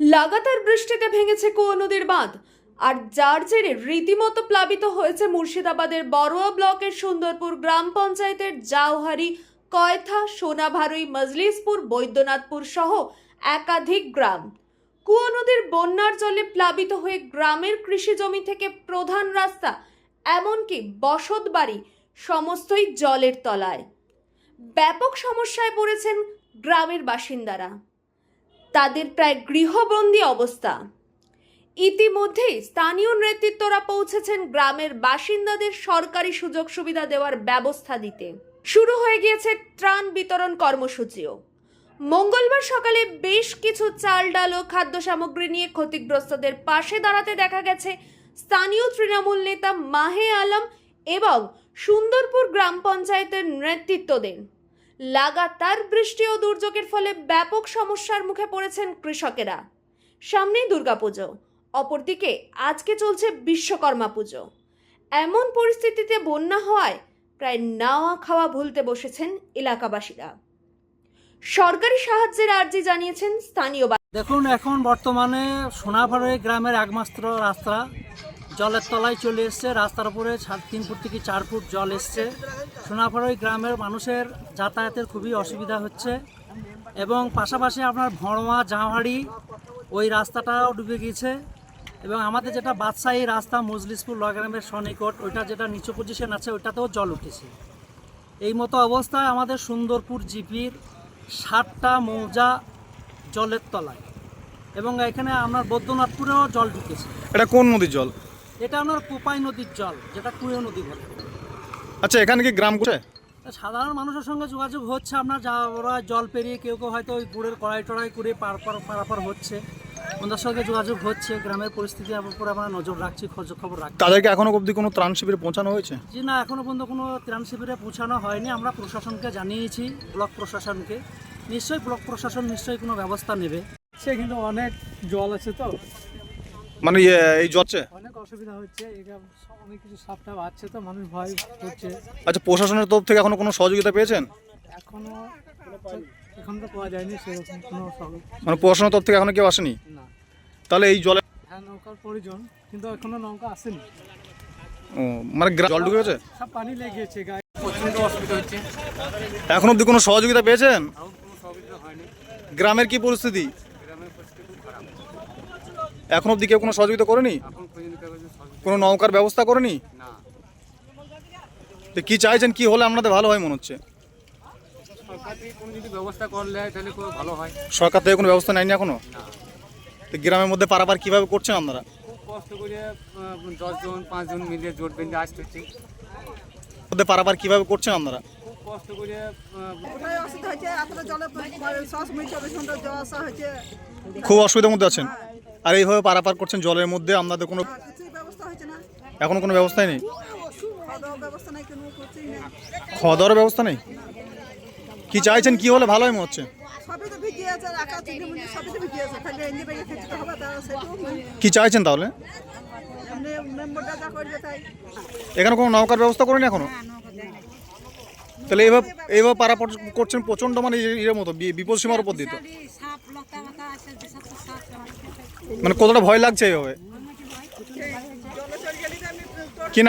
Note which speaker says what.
Speaker 1: লাগাতার বৃষ্টিতে ভেঙেছে কুয়ো নদীর বাঁধ। আর যার জেরে রীতিমতো প্লাবিত হয়েছে মুর্শিদাবাদের বড়ুয়া ব্লকের সুন্দরপুর গ্রাম পঞ্চায়েতের জাওহারি, কয়থা সোনাভারুই মজলিসপুর, বৈদ্যনাথপুর সহ একাধিক গ্রাম। কুয়ো নদীর বন্যার জলে প্লাবিত হয়ে গ্রামের কৃষি জমি থেকে প্রধান রাস্তা, এমনকি বসত বাড়ি, সমস্তই জলের তলায়। ব্যাপক সমস্যায় পড়েছেন গ্রামের বাসিন্দারা। তাদের প্রায় গৃহবন্দী অবস্থা। ইতিমধ্যেই স্থানীয় নেতৃত্বরা পৌঁছেছেন গ্রামের বাসিন্দাদের সরকারি সুযোগ সুবিধা দেওয়ার ব্যবস্থা দিতে। শুরু হয়ে গিয়েছে ত্রাণ বিতরণ কর্মসূচিও। মঙ্গলবার সকালে বেশ কিছু চাল, ডাল ও খাদ্য সামগ্রী নিয়ে ক্ষতিগ্রস্তদের পাশে দাঁড়াতে দেখা গেছে স্থানীয় তৃণমূল নেতা মাহে আলম এবং সুন্দরপুর গ্রাম পঞ্চায়েতের নেতৃত্ব নেতৃত্বদের। লাগাতার বৃষ্টি ও দুর্যোগের ফলে ব্যাপক সমস্যার মুখে পড়েছেন কৃষকেরা। সামনেই দুর্গাপুজো, অপরদিকে আজকে চলছে বিশ্বকর্মা পুজো। এমন পরিস্থিতিতে বন্যা হওয়ায় প্রায় নাওয়া খাওয়া ভুলতে বসেছেন এলাকাবাসীরা। সরকারি সাহায্যের আর্জি জানিয়েছেন স্থানীয়
Speaker 2: দেখুন, এখন বর্তমানে সোনাভাড়ে গ্রামের একমাত্র রাস্তা। জলের তলায় চলে এসছে। রাস্তার উপরে তিন ফুট থেকে চার ফুট জল এসছে। সোনাভাড়ই গ্রামের মানুষের যাতায়াতের খুবই অসুবিধা হচ্ছে এবং পাশাপাশি আপনার ভড়োয়া জাহাড়ি ওই রাস্তাটাও ডুবে গিয়েছে এবং আমাদের যেটা বাদশাহী রাস্তা মজলিসপুর লগ্রামের সনিকট ওইটা যেটা নিচু পজিশন আছে, ওইটাতেও জল উঠেছে। এই মতো অবস্থায় আমাদের সুন্দরপুর জিপির ষাটটা মৌজা জলের তলায় এবং এখানে আপনার বৈদ্যনাথপুরেও জল ঢুকেছে।
Speaker 3: এটা কোন নদীর জল?
Speaker 2: এটা আপনার কোপাই নদীর জল যেটা কুয়ো নদী বলে।
Speaker 3: আচ্ছা এখানে কি গ্রাম কোথায়?
Speaker 2: সাধারণ মানুষের সঙ্গে যোগাযোগ হচ্ছে আপনার যা ওরা জল পেরিয়ে কেউ কেউ হয়তো ওই গুড়ের কড়াই টড়াই করে পার পার পারাপার হচ্ছে। ওদের সঙ্গে যোগাযোগ হচ্ছে গ্রামের পরিস্থিতির উপর আমরা নজর রাখছি খোঁজ খবর রাখছি।
Speaker 3: তাদেরকে এখনও অবধি কোনো ত্রাণ শিবিরে পৌঁছানো হয়েছে?
Speaker 2: যে না এখনও পর্যন্ত কোনো ত্রাণ শিবিরে পৌঁছানো হয়নি। আমরা প্রশাসনকে জানিয়েছি ব্লক প্রশাসনকে। নিশ্চয়ই ব্লক প্রশাসন নিশ্চয়ই কোনো ব্যবস্থা নেবে।
Speaker 4: সে কিন্তু অনেক জল আছে তো।
Speaker 3: মানে ইয়ে, এই জলছে
Speaker 4: অসুবিধা হচ্ছে এটা অনেক কিছু সাপটা তো মানুষ ভয় করছে।
Speaker 3: আচ্ছা প্রশাসনের তরফ থেকে এখনও কোনো সহযোগিতা পেয়েছেন?
Speaker 4: এখনও এখন তো পাওয়া যায়নি সেরকম কোনো
Speaker 3: মানে প্রশাসনের তরফ থেকে এখনও কেউ আসেনি?
Speaker 4: না।
Speaker 3: তাহলে এই জলে
Speaker 4: হ্যাঁ নৌকার প্রয়োজন কিন্তু এখনও নৌকা আসেনি।
Speaker 3: ও, মানে জল ঢুকে গেছে
Speaker 4: সব পানি লেগেছে গায়ে।
Speaker 3: এখন অবধি কোনো সহযোগিতা পেয়েছেন? গ্রামের কি পরিস্থিতি? এখন অবধি কেউ কোনো সহযোগিতা করেনি? কোনো নৌকার ব্যবস্থা করেনি? তো কি চাইছেন কি হলে আপনাদের ভালো হয় মনে হচ্ছে?
Speaker 5: সরকার থেকে কোনো ব্যবস্থা করলে তাহলে খুব ভালো হয়।
Speaker 3: সরকার থেকে কোনো ব্যবস্থা নেয়নি এখনও? তো গ্রামের মধ্যে পারাপার কীভাবে করছেন আপনারা?
Speaker 5: খুব কষ্ট করে আহ, দশজন পাঁচজন মিলে জোট বেঁধে আসতে হচ্ছে
Speaker 3: মধ্যে পারাপার কীভাবে করছেন আপনারা?
Speaker 5: খুব কষ্ট করে
Speaker 3: অসুবিধার মধ্যে আছেন? আর এইভাবে পারাপার করছেন জলের মধ্যে আপনাদের কোনো
Speaker 6: আর কিছুই ব্যবস্থা হচ্ছে না
Speaker 3: এখনও কোনো ব্যবস্থাই নেই?
Speaker 6: খাওয়া দাওয়ার ব্যবস্থা নাই?
Speaker 3: কি চাইছেন কি হলে ভালো হয় মনে হচ্ছে? কি চাইছেন তাহলে? এখানে কোনো নৌকার ব্যবস্থা করেনি এখনও? তাহলে এইভাবে এইভাবে পারা করছেন প্রচণ্ড মানে এর মতো বিপদ সীমার উপর দিতে মানে কতটা ভয় লাগছে এভাবে?